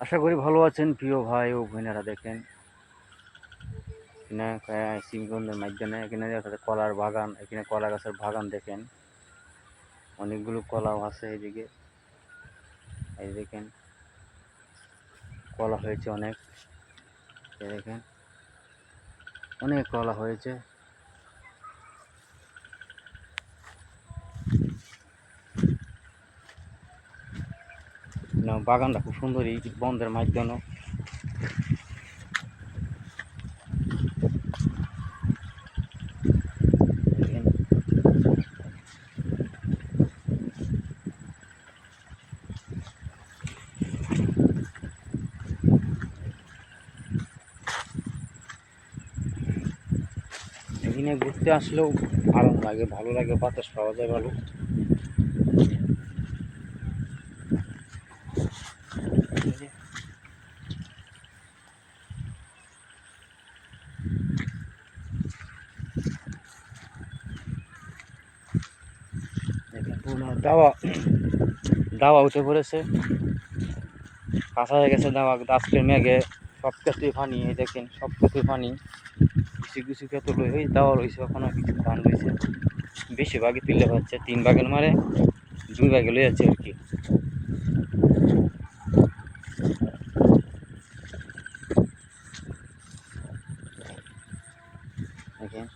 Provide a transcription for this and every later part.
আশা করি ভালো আছেন প্রিয় ভাই ও বোনেরা দেখেন। এখানে মাধ্যমে এখানে দেখা কলার বাগান, এখানে কলা গাছের বাগান দেখেন। অনেকগুলো কলাও আছে এইদিকে এই দেখেন, কলা হয়েছে অনেক। দেখেন, অনেক কলা হয়েছে। বাগানটা খুব সুন্দর এই বন্ধের মাধ্যমে। এখানে ঘুরতে আসলেও আরাম লাগে, ভালো লাগে, বাতাস পাওয়া যায় ভালো এই যে দেখেন পুরো দাওয়া দাওয়া উঠে পড়েছে। কাঁচা হয়ে গেছে দাওয়া আজকের মেঘে সব ক্ষেত্রে পানি এই দেখেন সব ক্ষেত্রে পানি কিছু কিছু ক্ষেত্রে ওই দাওয়া রয়েছে ওখানে কিছু ধান রয়েছে। বেশিরভাগই তুলে পাচ্ছে তিন ভাগের মারে দুই ভাগে লয়ে যাচ্ছে আর কি দেখেন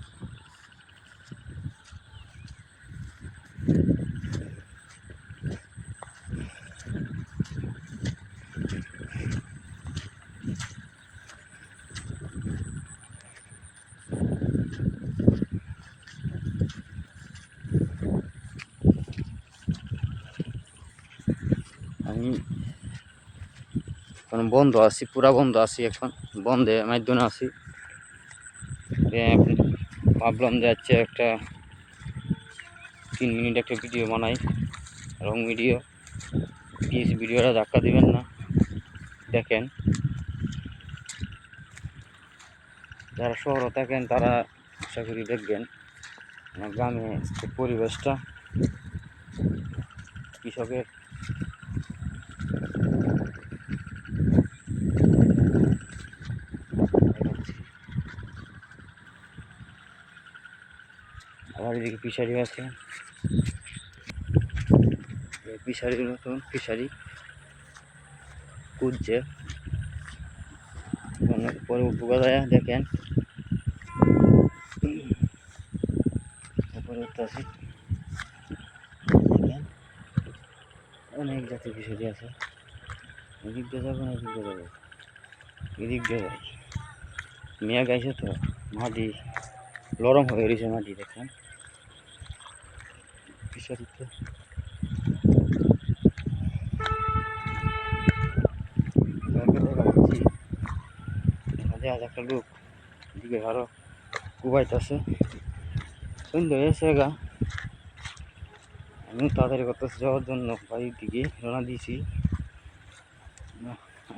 আমি এখন বন্ধ আছি, পুরা বন্ধ আছি এখন। বন্ধে মাধ্যমে আছি। ভাবলাম যে একটা তিন মিনিট একটা ভিডিও বানাই। রং ভিডিও প্লিজ ভিডিওটা ধাক্কা দিবেন না। দেখেন। যারা শহরে থাকেন, তারা আশা করি দেখবেন। গ্রামে পরিবেশটা, কৃষকের দেখাচ্ছি। আবার এদিকে ফিশারি আছে। ফিশারির মতন ফিশারি কুদছে অনেক পরে উপকার দেখেন। উঠতেছি। দেখেন, অনেক জাতের ফিশারি আছে। এদিক দিয়ে যাব না এদিক দিয়ে যাব? এদিক দিয়ে যাই। মেয়া গাইছে তো, মাটি নরম হয়ে রয়েছে মাটি, দেখেন। ফিশারিতে একটা লোক এদিকে আরও কুবাইতেছে সন্ধ্যা হয়েছে গা। আমি তাড়াতাড়ি করতেছে, যাওয়ার জন্য বাড়ির দিকে রওনা দিয়েছি।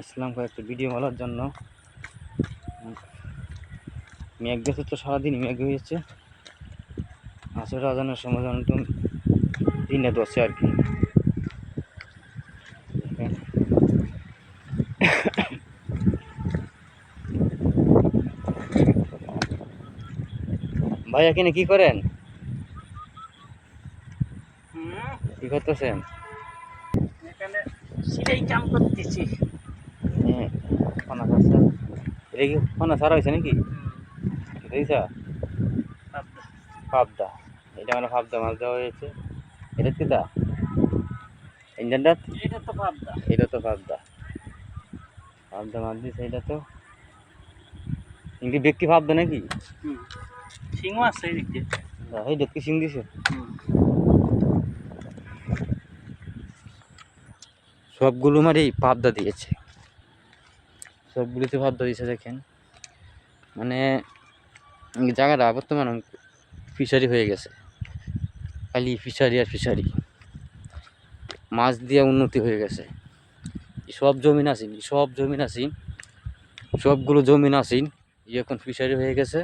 আসলাম কয়েকটা ভিডিও বলার জন্য। মেঘ গেছে তো সারাদিন মেঘ হয়েছে। আসলে আজানের সময় দিনে দশে আর কি। ভাই এখানে কি করেন? কি করতেছেন? এখানে কাম করতেছি। হ্যাঁ পানা সারছে এটা কি পানা সারা হয়েছে নাকি? দেখছা পাবদা। এটা মানে পাবদা মাছ দেওয়া হয়েছে। এটা কি দা? ইঞ্জিনটা এটা তো পাবদা। এটা তো পাবদা। পাবদা মাছ দিয়েছে এটা তো। ইংলি ব্যক্তি পাবদা নাকি? সিংহ আছে এই দিক। এই দেখতে সিং দিছে। সবগুলো মারি পাবদা দিয়েছে। সবগুলোতে পাবদা দিয়েছে দেখেন। মানে জায়গাটা বর্তমান ফিশারি হয়ে গেছে। খালি ফিশারি আর ফিশারি। মাছ দিয়ে উন্নতি হয়ে গেছে। সব জমিন আছেন সব জমিন আছেন সবগুলো জমিন এই এখন ফিশারি হয়ে গেছে।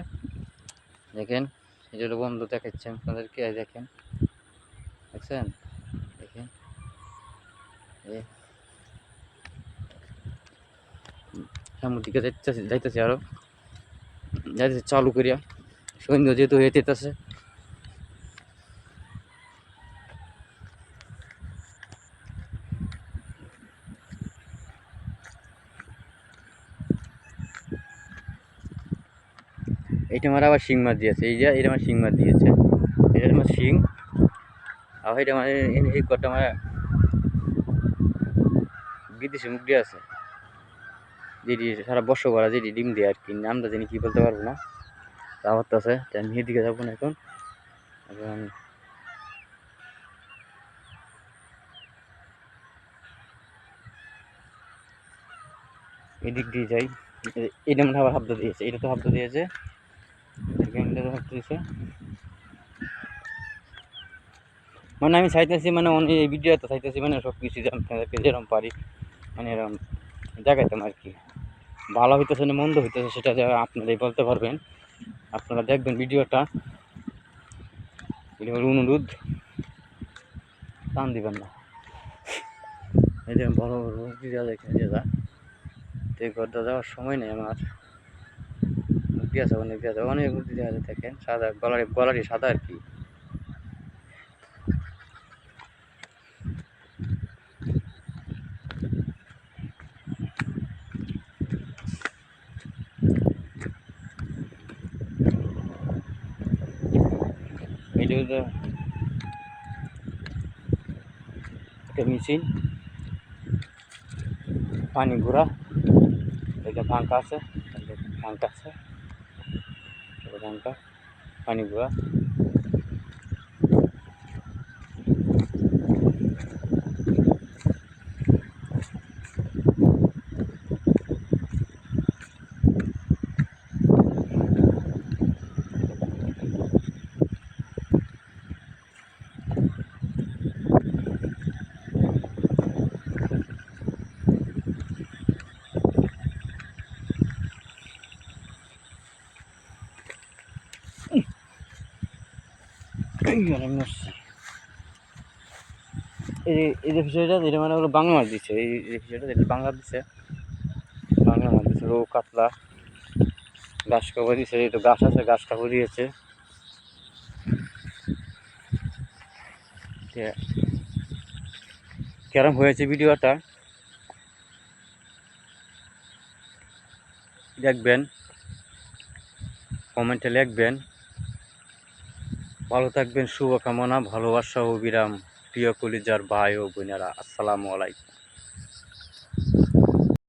দেখেন, এই যে বন্ধ দেখাচ্ছে আপনাদেরকে দেখেন। দেখছেন? দেখেন? সামনের দিকে যাইতেছে যাইতেছে আরও। যাইতেছে চালু করিয়া। সৈন্য যেহেতু হয়ে যেতেছে এইটা আমার আবার শিং মাছ দিয়েছে। এই যে এটা আমার শিং মাছ দিয়েছে। এটা আমার শিং। আর এটা মানে এই কটা আমার বিদেশি দিয়ে আছে। যেটি সারা বর্ষ করা যেটি ডিম দেয় আর কি নামটা জানি কি বলতে পারব না। তাও আছে তাই আমি এদিকে যাব না এখন। এখন এদিক দিয়ে যাই। এটা মানে আবার শব্দ দিয়েছে। এটা তো শব্দ দিয়েছে। তো মানে আমি চাইতেছি মানে অনেক এই ভিডিওতে চাইতেছি মানে সব কিছু আপনাদেরকে যেরকম পারি মানে এরকম দেখাইতাম আর কি। ভালো হইতেছে না, মন্দ হইতেছে, সেটা আপনারাই বলতে পারবেন। আপনারা দেখবেন ভিডিওটা। এটা অনুরোধ, টান দিবেন না। এই যে বড় বড় দেখেন তো এই ঘরটা যাওয়ার সময় নেই আমার। আছে, অনেক আছে, অনেক দেখা যায় দেখেন, সাদা গলারি গলারি সাদা আর কি। একটা মেশিন, পানি ঘোরা, এটা ফাঙ্কা আছে ফাঙ্কা আছে। এটা ফাঙ্কা পানি ঘোরা এই। এই যে ফিশারিটা এটা মানে হলো বাংলা মাছ দিচ্ছে। এই যে ফিশারিটা এটা বাংলা দিচ্ছে। বাংলা মাছ দিচ্ছে রৌ কাতলা, ঘাস কাপড় দিচ্ছে তো গাছ আছে, ঘাস কাপড় দিয়েছে। কেরম হয়েছে ভিডিওটা? দেখবেন, কমেন্টে লিখবেন। ভালো থাকবেন শুভকামনা ভালোবাসা ও বিরাম। প্রিয় কলিজার ভাই ও বোনেরা আসসালামু আলাইকুম।